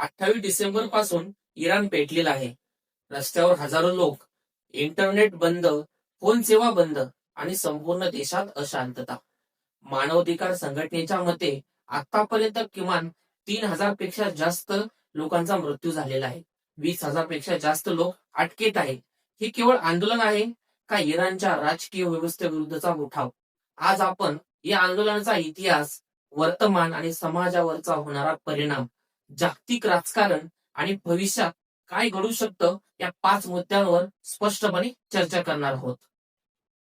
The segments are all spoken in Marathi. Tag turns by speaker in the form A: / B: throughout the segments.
A: अठ्ठावीस डिसेंबरपासून इराण पेटलेला आहे. रस्त्यावर हजारो लोक इंटरनेट बंद फोन सेवा बंद आणि संपूर्ण देशात अशांतता. मानवाधिकार संघटनेच्या मते आतापर्यंत किमान तीन हजारपेक्षा जास्त लोकांचा मृत्यू झालेला आहे. वीस हजारपेक्षा जास्त लोक अटकेत आहेत. हे केवळ आंदोलन आहे का इराणच्या राजकीय व्यवस्थेविरुद्धचा उठाव? आज आपण या आंदोलनाचा इतिहास वर्तमान आणि समाजावरचा होणारा परिणाम जागतिक राजकारण आणि भविष्यात काय घडू शकतं या पाच मुद्द्यांवर स्पष्टपणे चर्चा करणार आहोत.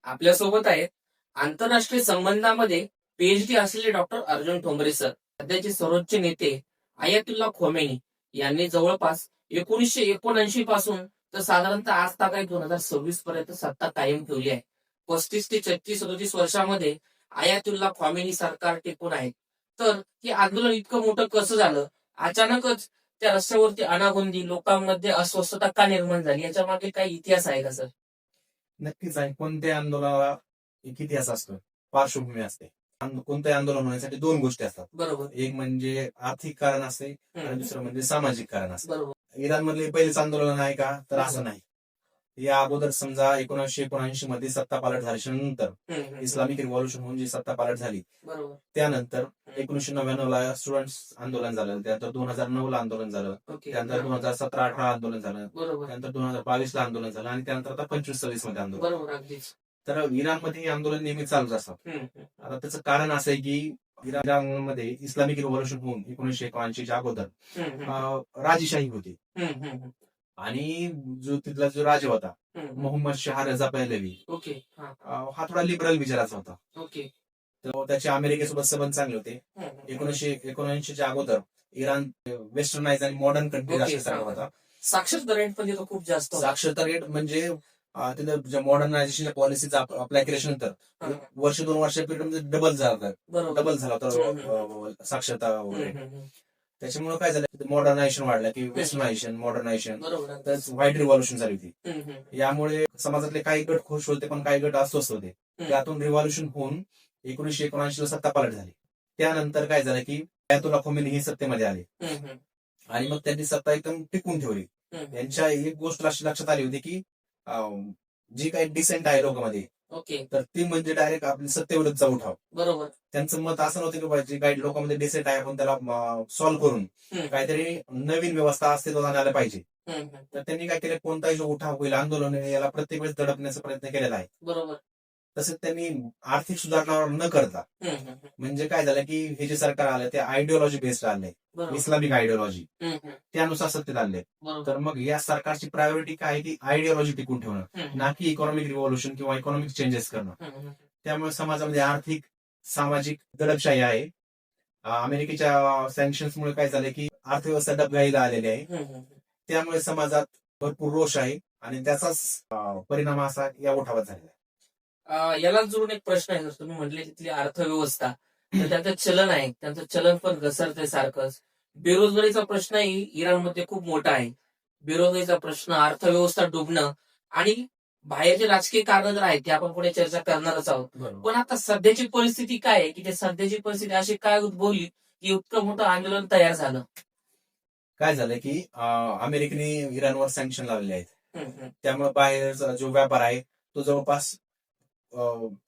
A: आपल्यासोबत आहेत आंतरराष्ट्रीय संबंधामध्ये पीएचडी असलेले डॉक्टर अर्जुन ठोंबरे सर सध्याचे सर्वोच्च नेते आयातुल्ला खोमेनी यांनी जवळपास एकोणीसशे एकोणऐंशी पासून तर साधारणतः आज तागाय दोन हजार सव्वीस पर्यंत सत्ता कायम ठेवली आहे. पस्तीस ते छत्तीस सदोतीस वर्षामध्ये आयातुल्ला खोमेनी सरकार टिकून आहे. तर हे आंदोलन इतकं मोठं कसं झालं? अचानकच त्या रस्त्यावरती अनागोंदी लोकांमध्ये अस्वस्थता का निर्माण झाली? याच्या मागे काही इतिहास आहे का सर?
B: नक्कीच आहे. कोणत्या आंदोलनाला एक इतिहास असतो. पार्श्वभूमी असते. कोणत्याही आंदोलन होण्यासाठी दोन गोष्टी असतात.
A: बरोबर.
B: एक म्हणजे आर्थिक कारण असते आणि. दुसरं म्हणजे सामाजिक कारण असते.
A: बरोबर.
B: इराण मधले पहिलेच आंदोलन आहे का? तर असं नाही. या अगोदर समजा एकोणीसशे एकोणऐंशी मध्ये सत्ता पालट
A: झाल्याच्यानंतर.
B: इस्लामिक रिव्हॉल्युशन होऊन जी सत्ता पालट झाली त्यानंतर एकोणीसशे नव्याण्णव ला स्टुडंट्स आंदोलन झालं त्यानंतर दोन हजार नऊ ला आंदोलन झालं त्यानंतर दोन हजार सतरा अठरा आंदोलन झालं त्यानंतर दोन हजार बावीस ला आंदोलन झालं आणि त्यानंतर आता पंचवीस सव्वीसमध्ये आंदोलन. तर इराणमध्ये हे आंदोलन नेहमी चालूच असतात. आता त्याचं कारण असं आहे की इराणमध्ये इस्लामिक रिव्हॉल्युशन होऊन एकोणीसशे एकोणऐंशीच्या अगोदर राजेशाही होती. आणि जो तिथला जो राजा होता
A: हम्म.
B: Mohammed Shah Reza Pahlavi
A: okay हा
B: थोडा लिबरल विचाराचा होता
A: ओके
B: तर त्याचे अमेरिकेसोबत संबंध चांगले होते. एकोणीसशे एकोणऐंशीच्या अगोदर इराण वेस्टर्नाइज आणि मॉडर्न कंट्री. होता
A: साक्षरता रेट पण तिथं खूप जास्त होता.
B: साक्षरता रेट म्हणजे तिथं मॉडर्नायझेशनच्या पॉलिसीज अप्लाय केल्यानंतर वर्ष दोन वर्ष पिरियडमध्ये डबल झाला डबल झाला होता साक्षरता वगैरे. त्याच्यामुळे काय झालं मॉडर्नायझेशन वाढलं की वेस्टर्नायझेशन मॉडर्नायझेशन तर. व्हाईट रिव्हॉल्युशन झाली होती. यामुळे समाजातले काही गट खुश होते पण काही गट अस्वस्थ होते त्यातून रिव्हॉल्युशन होऊन एकोणीसशे एकोणऐंशी ला सत्ता पालट झाली त्यानंतर काय झालं की अयातुल्ला खोमेनी ही सत्तेमध्ये आले. आणि मग त्यांनी सत्ता एकदम टिकून ठेवली
A: हम्म.
B: यांच्या एक गोष्ट लक्ष- लक्षात आली होती की जी काही डिसेंट आहे लोकांमध्ये
A: ओके.
B: तर ती म्हणजे डायरेक्ट आपली सत्तेविरुद्धचा उठाव
A: बरोबर.
B: त्यांचं मत असं नव्हतं की बाबा जी काही लोकांमध्ये डिसेंट आहे आपण त्याला सॉल्व्ह करून
A: हम्म.
B: काहीतरी नवीन व्यवस्था अस्तित्वात आणायला पाहिजे.
A: हम्म, हम्म.
B: तर त्यांनी काय केलं कोणताही जो उठाव होईल आंदोलन आहे, याला प्रत्येक वेळेस दडपण्याचा प्रयत्न केलेला आहे.
A: बरोबर.
B: तसंच त्यांनी आर्थिक सुधारणावर न करता. म्हणजे काय झालं की हे जे सरकार आलं ते आयडिओलॉजी बेस्ड
A: बरोबर.
B: Islamic ideology. त्यानुसार सत्तेत
A: बरोबर.
B: तर मग या सरकारची प्रायोरिटी काय की आयडिओलॉजी टिकून ठेवणं. ना की इकॉनॉमिक रिव्हॉल्युशन किंवा इकॉनॉमिक चेंजेस करणं. त्यामुळे समाजामध्ये आर्थिक सामाजिक दडपशाही आहे. अमेरिकेच्या सँक्शन्समुळे काय झालं की अर्थव्यवस्था डबघाईला आलेली आहे. त्यामुळे समाजात भरपूर रोष आहे आणि त्याचाच परिणाम असा या उठावात झालेला आहे.
A: याला जोडून एक प्रश्न आहे. जसं तुम्ही म्हटले तिथली अर्थव्यवस्था तर त्यांचं चलन आहे. त्यांचं चलन पण घसरतंय सारखंच. बेरोजगारीचा प्रश्नही इराणमध्ये खूप मोठा आहे. बेरोजगारीचा प्रश्न अर्थव्यवस्था डुबणं आणि बाहेरचे राजकीय कारण जर आहेत ते आपण पुढे चर्चा करणारच आहोत. पण आता सध्याची परिस्थिती काय आहे? की ते सध्याची परिस्थिती अशी काय उद्भवली की इतकं मोठं आंदोलन तयार झालं?
B: काय झालं की अमेरिकेने इराणवर सँक्शन लावले आहेत. त्यामुळे बाहेरचा जो व्यापार आहे तो जवळपास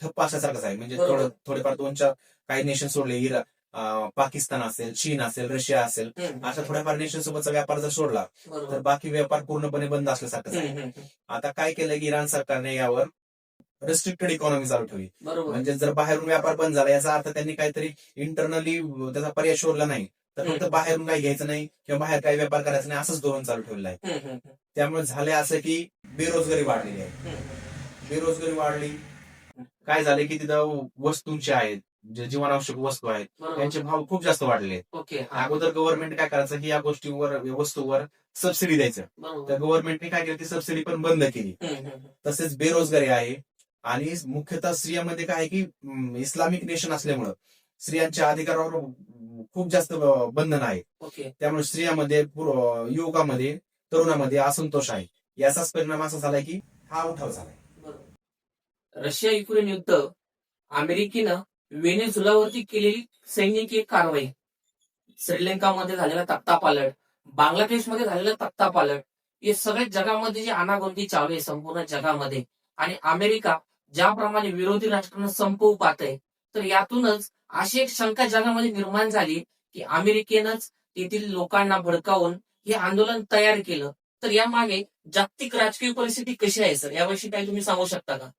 B: ठप्प असल्यासारखाच आहे म्हणजे. थोडं थोडेफार दोन चार काही नेशन सोडले. इरा अं, पाकिस्तान असेल चीन असेल रशिया असेल. अशा थोड्याफार नेशन सोबतचा व्यापार जर सोडला तर बाकी व्यापार पूर्णपणे बंद असल्यासारखाच आहे. आता काय केलं की इराण सरकारने यावर रेस्ट्रिक्टेड इकॉनॉमी चालू ठेवली. म्हणजे जर बाहेरून व्यापार बंद झाला याचा अर्थ त्यांनी काहीतरी इंटरनली त्याचा पर्याय शोधला नाही. तर फक्त. बाहेरून काही घ्यायचं नाही किंवा बाहेर काही व्यापार करायचा नाही असंच धोरण चालू ठेवलेलं आहे. त्यामुळे झाले असं की बेरोजगारी वाढलेली आहे. बेरोजगारी वाढली काय झाले की तिथं वस्तूंचे आहेत जे जीवनावश्यक वस्तू आहेत त्यांचे भाव खूप जास्त वाढले
A: ओके.
B: अगोदर गव्हर्नमेंट काय करायचं की या गोष्टीवर वस्तूवर सबसिडी द्यायचं. तर गव्हर्नमेंटने काय केलं ती सबसिडी पण बंद केली. तसेच बेरोजगारी आहे आणि मुख्यतः स्त्रियांमध्ये काय आहे की इस्लामिक नेशन असल्यामुळं स्त्रियांच्या अधिकारावर खूप जास्त बंधन आहे. त्यामुळे स्त्रियांमध्ये युवकामध्ये तरुणामध्ये असंतोष आहे. याचाच परिणाम असा झालाय की हा उठाव झालाय.
A: रशिया युक्रेन युद्ध अमेरिकेनं वेनेझुलावरती केलेली सैनिकी कारवाई. श्रीलंकामध्ये झालेला तक्तापालट बांगलादेशमध्ये झालेलं तख्तापालट हे सगळ्या जगामध्ये जी अनागोंदी चालू आहे संपूर्ण जगामध्ये. आणि अमेरिका ज्याप्रमाणे विरोधी राष्ट्रांना संपवू पाहतंय तर यातूनच अशी एक शंका जगामध्ये निर्माण झाली की अमेरिकेनंच तेथील लोकांना भडकावून हे आंदोलन तयार केलं. तर यामागे जागतिक राजकीय परिस्थिती कशी आहे सर? याविषयी काही तुम्ही सांगू शकता का?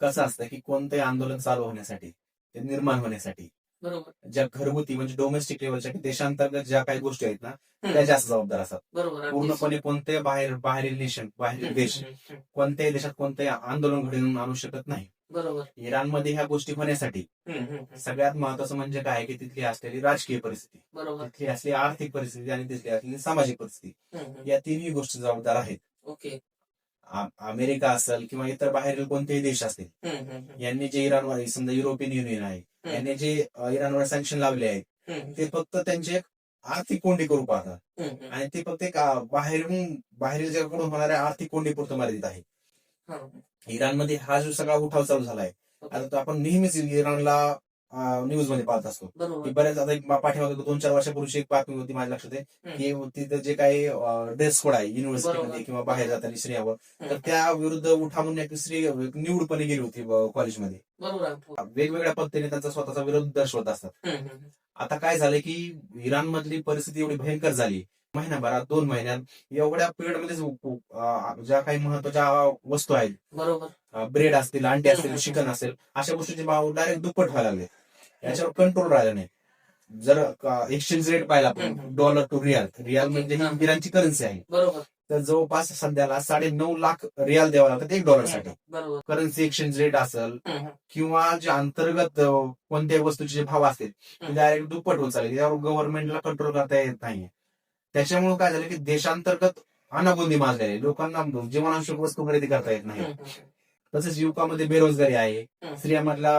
B: कसं असतं की कोणतंही आंदोलन चालू होण्यासाठी ते निर्माण होण्यासाठी.
A: बरोबर.
B: ज्या घरगुती म्हणजे डोमेस्टिक लेवलच्या देशांतर्गत ज्या काही गोष्टी आहेत ना त्या जास्त जबाबदार असतात.
A: बरोबर.
B: पूर्णपणे कोणते बाहेर बाहेरील नेशन बाहेरील देश कोणत्याही देशात कोणतेही आंदोलन घडवून आणू शकत नाही.
A: बरोबर.
B: इराणमध्ये ह्या गोष्टी होण्यासाठी सगळ्यात महत्वाचं म्हणजे काय की तिथली असलेली राजकीय परिस्थिती तिथली असलेली आर्थिक परिस्थिती आणि तिथली असलेली सामाजिक परिस्थिती या तिन्ही गोष्टी जबाबदार आहेत.
A: ओके.
B: अमेरिका असेल किंवा इतर बाहेरील कोणतेही देश असतील यांनी जे इराणवर समजा युरोपियन युनियन आहे. यांनी जे इराणवर सँक्शन लावले आहेत ते फक्त त्यांचे एक आर्थिक कोंडी करू पाहतात. आणि ते फक्त एक बाहेरून बाहेरील जगाकडून होणाऱ्या आर्थिक कोंडी पुरतं मर्यादित आहे. इराणमध्ये हा जो सगळा उठाव चालू झालाय. आता आपण नेहमीच इराणला न्यूजमध्ये पाहत असतो. की
A: बरोबर.
B: बऱ्याच आता एक पाठीमागे दोन चार वर्षापूर्वी एक बातमी होती माझ्या लक्षात आहे की तिथं जे काही ड्रेस कोड आहे युनिव्हर्सिटीमध्ये. किंवा बाहेर जाताना स्त्रियावर तर त्या विरुद्ध उठा म्हणून एक स्त्री निवडपणे गेली होती कॉलेजमध्ये. वेगवेगळ्या पद्धतीने त्यांचा स्वतःचा विरोध दर्शवत असतात. आता काय झालं की इराण मधली परिस्थिती एवढी भयंकर झाली महिनाभरात दोन महिन्यात एवढ्या पिरियडमध्येच अ, ज्या काही महत्त्वाच्या वस्तू आहेत
A: बरोबर
B: ब्रेड असतील अंडे असतील. चिकन असेल अशा गोष्टींचे भाव डायरेक्ट दुप्पट व्हायला लागले याच्यावर कंट्रोल राहिला नाही जर एक्सचेंज रेट पाहिला आपण. Dollar to rial rial. म्हणजे ही. इराणची करन्सी आहे
A: बरोबर
B: तर जवळपास सध्याला साडे नऊ लाख रियाल द्यावा लागतात एक डॉलरसाठी करन्सी एक्सचेंज रेट असेल किंवा जे अंतर्गत कोणत्याही वस्तूचे जे भाव असतील ते. डायरेक्ट दुप्पट होत चालले त्यावर गव्हर्नमेंटला कंट्रोल करता येत नाही त्याच्यामुळे काय झालं की देशांतर्गत अनागोंदी माजलेली आहे. लोकांना जीवनावश्यक वस्तू खरेदी करता येत नाही. तसेच युवकामध्ये बेरोजगारी आहे. स्त्रियांमधला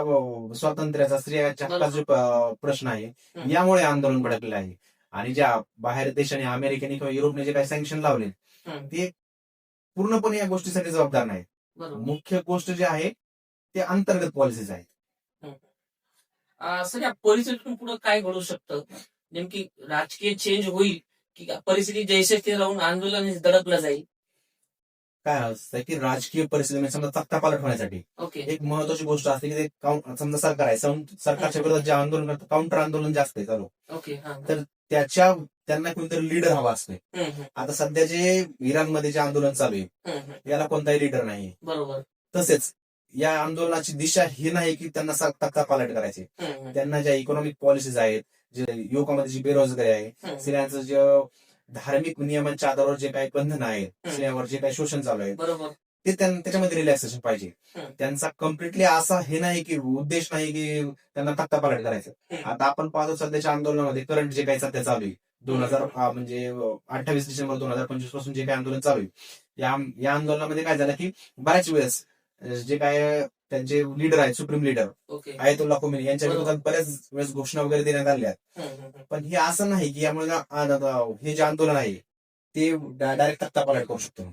B: स्वातंत्र्याचा स्त्रियाच्या प्रश्न आहे. यामुळे आंदोलन भडकलेलं आहे. आणि ज्या बाहेर देशाने अमेरिकेने किंवा युरोपने जे काही सँक्शन लावले. ते पूर्णपणे या गोष्टीसाठी जबाबदार नाही
A: बरोबर.
B: मुख्य गोष्ट जे आहे ते अंतर्गत पॉलिसीज आहेत.
A: सर या परिस्थितीतून पुढे काय घडू शकतं? नेमकी राजकीय चेंज होईल की परिस्थिती जैसे ते राहून आंदोलन दडपलं जाईल.
B: काय असतं की राजकीय परिस्थिती म्हणजे समजा तख्ता पालट होण्यासाठी.
A: ओके.
B: एक महत्वाची गोष्ट असते की ते काउं- समजा सरकार आहे सं- सरकारच्या विरोधात जे आंदोलन करतं काउंटर आंदोलन जास्त आहे चालू
A: ओके हा
B: तर त्याच्या त्यांना कोणतरी लीडर हवा
A: हम्म, हम्म,
B: आता सध्या जे इराणमध्ये जे आंदोलन चालू आहे
A: हम्म, हम्म.
B: याला कोणताही लीडर नाही
A: बरोबर.
B: तसेच या आंदोलनाची दिशा ही नाही की त्यांना तख्ता पालट करायचे त्यांना ज्या इकॉनॉमिक पॉलिसीज आहेत जे युवकामध्ये जी बेरोजगारी आहे. स्त्रियांचं जे धार्मिक नियमांच्या आधारावर जे काही बंधन आहेत. स्त्रियांवर जे काही शोषण चालू आहे ते त्यां- त्याच्यामध्ये रिलॅक्सेशन पाहिजे. त्यांचा कम्प्लिटली असा हे नाही की उद्देश नाही की त्यांना तख्ता पालट करायचं. आता आपण पाहतो सध्याच्या आंदोलनामध्ये करंट जे काही सध्या चालू आहे दोन हजार म्हणजे अठ्ठावीस डिसेंबर दोन हजार पंचवीसपासून जे काही आंदोलन चालू आहे या या आंदोलनामध्ये काय झालं की बऱ्याच वेळेस जे काय त्यांचे लीडर आहेत supreme leader
A: okay
B: Ayatollah Khomeini यांच्या. विरोधात बऱ्याच वेळेस घोषणा वगैरे देण्यात आल्या. पण हे असं नाही की यामुळे हे जे आंदोलन आहे ते डायरेक्ट तख्ता पालट करू शकतो.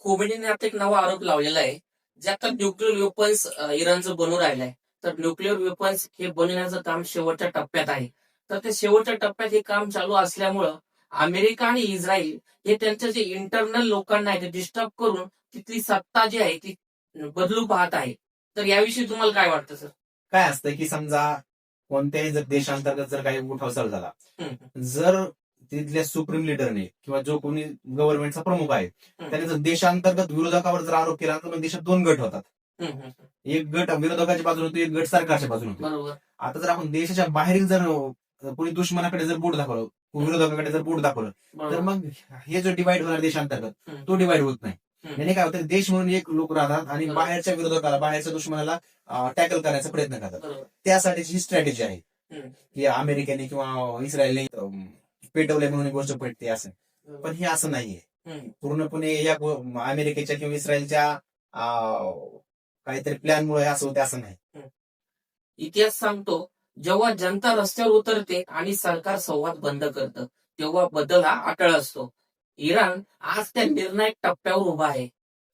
A: खोमेनीने आता एक नवा आरोप लावलेला आहे जे आता न्यूक्लिअर वेपन्स इराणचं बनवून राहिलंय. तर न्यूक्लिअर वेपन्स हे बनवण्याचं काम शेवटच्या टप्प्यात आहे. तर ते शेवटच्या टप्प्यात हे काम चालू असल्यामुळं अमेरिका आणि इस्रायल हे त्यांच्या जे इंटरनल लोकांना आहे ते डिस्टर्ब करून तिथली सत्ता जी आहे ती बदलू पाहत आहे. तर याविषयी तुम्हाला काय वाटतं सर?
B: काय असतं की समजा कोणत्याही जर देशांतर्गत जर काही उठाव चालू झाला जर तिथल्या सुप्रीम लिडरने किंवा जो कोणी गव्हर्नमेंटचा प्रमुख आहे. त्याने जर देशांतर्गत विरोधकावर जर आरोप केला तर मग देशात दोन गट होतात. एक गट विरोधकाच्या बाजूने होतो एक गट सरकारच्या बाजूने होतो. आता जर आपण देशाच्या बाहेरील जर कोणी दुश्मनाकडे जर बोट दाखवलं विरोधकाकडे जर बोट दाखवलं तर मग हे जो डिवाइड होणार देशांतर्गत. तो डिवाइड होत नाही. याने काय होतं देश म्हणून एक लोक राहतात आणि. बाहेरच्या विरोधकाला बाहेरच्या दुश्मनाला टॅकल करण्याचा प्रयत्न करतात. त्यासाठीची ही स्ट्रॅटेजी आहे. की अमेरिकेने किंवा इस्रायलने पेटवले म्हणून गोष्ट पेटते असं. पण हे असं नाहीये. पूर्णपणे या अमेरिकेच्या किंवा इस्रायलच्या काहीतरी प्लॅनमुळे असं होते असं नाही.
A: इतिहास सांगतो जेव्हा जनता रस्त्यावर उतरते आणि सरकार संवाद बंद करतं तेव्हा बदल हा अटळ असतो. इराण आज त्या निर्णायक टप्प्यावर उभा आहे.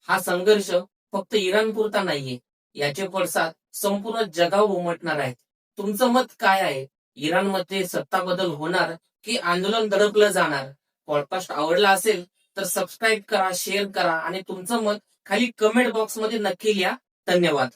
A: हा संघर्ष फक्त इराण पुरता नाहीये. याचे पडसाद संपूर्ण जगावर उमटणार आहेत. तुमचं मत काय आहे? इराणमध्ये सत्ता बदल होणार की आंदोलन दडपलं जाणार? पॉडकास्ट आवडला असेल तर सबस्क्राईब करा शेअर करा आणि तुमचं मत खाली कमेंट बॉक्समध्ये नक्की लिहा. धन्यवाद.